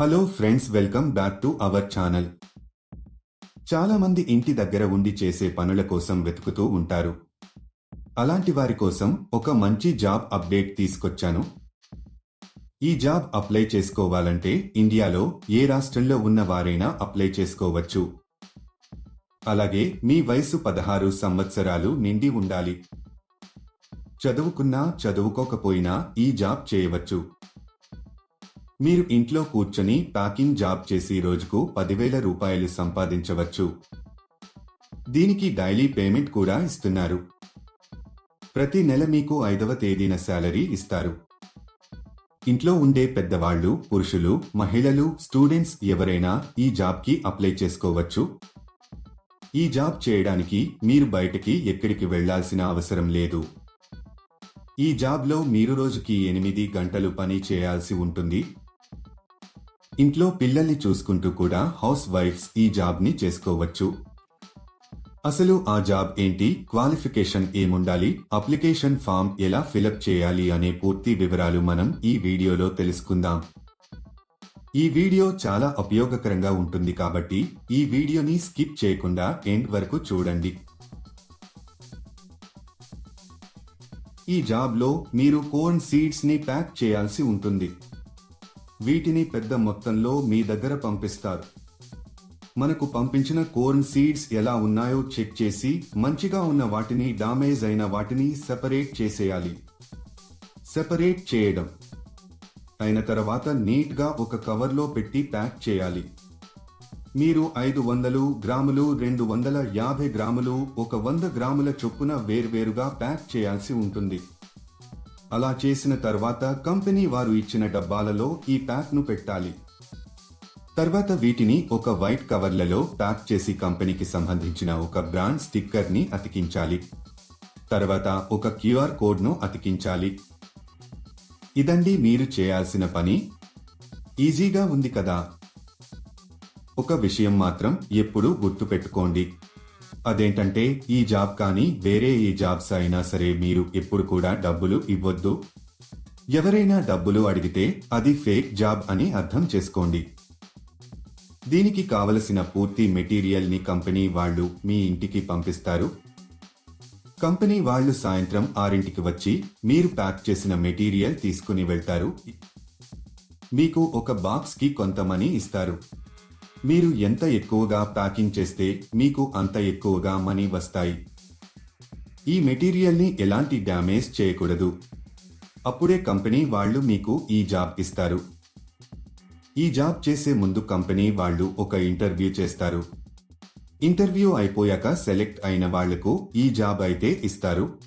Hello friends welcome back to our channel చాలా మంది ఇంటి దగ్గర ఉండి చేసే పనుల కోసం వెతుకుతూ ఉంటారు. అలాంటి వారి కోసం ఒక మంచి జాబ్ అప్డేట్ తీసుకొచ్చాను. ఈ జాబ్ అప్లై చేసుకోవాలంటే ఇండియాలో ఏ రాష్ట్రంలో ఉన్న వారైనా అప్లై చేసుకోవచ్చు. అలాగే మీ వయసు పదహారు సంవత్సరాలు నిండి ఉండాలి. చదువుకున్నా చదువుకోకపోయినా ఈ జాబ్ చేయవచ్చు. మీరు ఇంట్లో కూర్చొని ప్యాకింగ్ జాబ్ చేసి రోజుకు పదివేల రూపాయలు సంపాదించవచ్చు. దీనికి డైలీ పేమెంట్ కూడా ఇస్తున్నారు. ప్రతి నెల మీకు ఐదవ తేదీన శాలరీ ఇస్తారు. ఇంట్లో ఉండే పెద్దవాళ్ళు పురుషులు మహిళలు స్టూడెంట్స్ ఎవరైనా ఈ జాబ్కి అప్లై చేసుకోవచ్చు. ఈ జాబ్ చేయడానికి మీరు బయటకి ఎక్కడికి వెళ్ళాల్సిన అవసరం లేదు. ఈ జాబ్లో మీరు రోజుకి ఎనిమిది గంటలు పని చేయాల్సి ఉంటుంది. ఇంట్లో పిల్లల్ని చూసుకుంటూ కూడా హౌస్ వైఫ్స్ ఈ జాబ్ని చేసుకోవచ్చు. అసలు ఆ జాబ్ ఏంటి? క్వాలిఫికేషన్ ఏముండాలి? అప్లికేషన్ ఫామ్ ఎలా ఫిలప్ చేయాలి అనే పూర్తి వివరాలు మనం ఈ వీడియోలో తెలుసుకుందాం. ఈ వీడియో చాలా ఉపయోగకరంగా ఉంటుంది కాబట్టి ఈ వీడియోని స్కిప్ చేయకుండా ఎండ్ వరకు చూడండి. ఈ జాబ్లో మీరు కోర్న్ సీడ్స్ని ప్యాక్ చేయాల్సి ఉంటుంది. వీటిని పెద్ద మొత్తంలో మీ దగ్గర పంపిస్తారు. మనకు పంపించిన కోర్న్ సీడ్స్ ఎలా ఉన్నాయో చెక్ చేసి మంచిగా ఉన్న వాటిని డామేజ్ అయిన వాటిని సెపరేట్ చేసేయాలి. సెపరేట్ చేయడం. అయిన తర్వాత నీట్గా ఒక కవర్లో పెట్టి ప్యాక్ చేయాలి. మీరు ఐదు వందలు గ్రాములు రెండు వందల యాభై గ్రాములు ఒక వంద గ్రాముల చొప్పున వేర్వేరుగా ప్యాక్ చేయాల్సి ఉంటుంది. అలా చేసిన తర్వాత కంపెనీ వారు ఇచ్చిన డబ్బాలలో ఈ ప్యాక్ను పెట్టాలి. తర్వాత వీటిని ఒక వైట్ కవర్లలో ప్యాక్ చేసి కంపెనీకి సంబంధించిన ఒక బ్రాండ్ స్టిక్కర్ని అతికించాలి. తర్వాత ఒక క్యూఆర్ కోడ్ను అతికించాలి. ఇదండి మీరు చేయాల్సిన పని. ఈజీగా ఉంది కదా. ఒక విషయం మాత్రం ఎప్పుడూ గుర్తుపెట్టుకోండి. అదేంటంటే ఈ జాబ్ కానీ వేరే ఏ జాబ్స్ అయినా సరే మీరు ఎప్పుడు కూడా డబ్బులు ఇవ్వద్దు. ఎవరైనా డబ్బులు అడిగితే అది ఫేక్ జాబ్ అని అర్థం చేసుకోండి. దీనికి కావలసిన పూర్తి మెటీరియల్ని కంపెనీ వాళ్ళు మీ ఇంటికి పంపిస్తారు. కంపెనీ వాళ్ళు సాయంత్రం ఆరింటికి వచ్చి మీరు ప్యాక్ చేసిన మెటీరియల్ తీసుకుని వెళ్తారు. మీకు ఒక బాక్స్కి కొంత మనీ ఇస్తారు. మీరు ఎంత ఎక్కువగా ప్యాకింగ్ చేస్తే మీకు అంత ఎక్కువగా మనీ వస్తాయి. ఈ మెటీరియల్ని ఎలాంటి డ్యామేజ్ చేయకూడదు. అప్పుడే కంపెనీ వాళ్ళు మీకు ఈ జాబ్ ఇస్తారు. ఈ జాబ్ చేసే ముందు కంపెనీ వాళ్ళు ఒక ఇంటర్వ్యూ చేస్తారు. ఇంటర్వ్యూ అయిపోయాక సెలెక్ట్ అయిన వాళ్ళకు ఈ జాబ్ అయితే ఇస్తారు.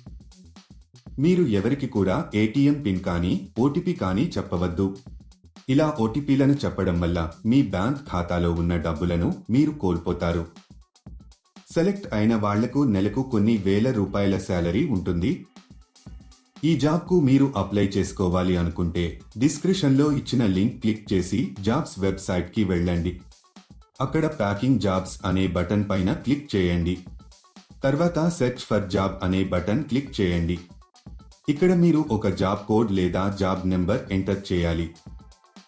మీరు ఎవరికి కూడా ఏటీఎం పిన్ కానీ ఓటీపీ కానీ చెప్పవద్దు. ఇలా ఓటీపీలను చెప్పడం వల్ల మీ బ్యాంక్ ఖాతాలో ఉన్న డబ్బులను మీరు కోల్పోతారు. సెలెక్ట్ అయిన వాళ్ళకు నెలకు కొన్ని వేల రూపాయల శాలరీ ఉంటుంది. ఈ జాబ్కు మీరు అప్లై చేసుకోవాలి అనుకుంటే డిస్క్రిప్షన్లో ఇచ్చిన లింక్ క్లిక్ చేసి జాబ్స్ వెబ్సైట్కి వెళ్ళండి. అక్కడ ప్యాకింగ్ జాబ్స్ అనే బటన్ పైన క్లిక్ చేయండి. తర్వాత సెర్చ్ ఫర్ జాబ్ అనే బటన్ క్లిక్ చేయండి. ఇక్కడ మీరు ఒక జాబ్ కోడ్ లేదా జాబ్ నెంబర్ ఎంటర్ చేయాలి.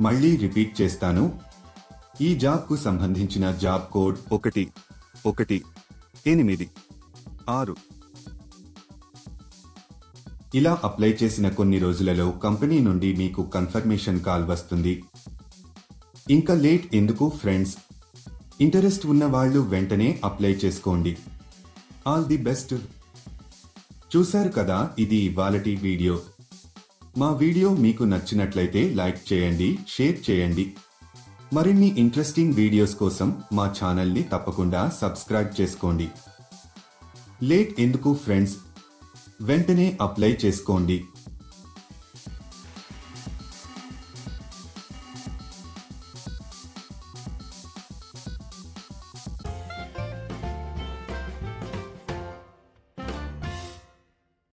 మళ్ళీ రిపీట్ చేస్తాను. ఈ జాబ్కు సంబంధించిన జాబ్ కోడ్ ఒకటి ఒకటి ఎనిమిది ఆరు. ఇలా అప్లై చేసిన కొన్ని రోజులలో కంపెనీ నుండి మీకు కన్ఫర్మేషన్ కాల్ వస్తుంది. ఇంకా లేట్ ఎందుకు ఫ్రెండ్స్? ఇంటరెస్ట్ ఉన్న వాళ్ళు వెంటనే అప్లై చేసుకోండి. All the best. చూశారు కదా ఇది ఇవాళటి వీడియో. మా వీడియో మీకు నచ్చినట్లయితే లైక్ చేయండి షేర్ చేయండి. మరిన్ని ఇంట్రెస్టింగ్ వీడియోస్ కోసం మా ఛానల్ని తప్పకుండా సబ్స్క్రైబ్ చేసుకోండి. లేట్ ఎందుకు ఫ్రెండ్స్ వెంటనే అప్లై చేసుకోండి.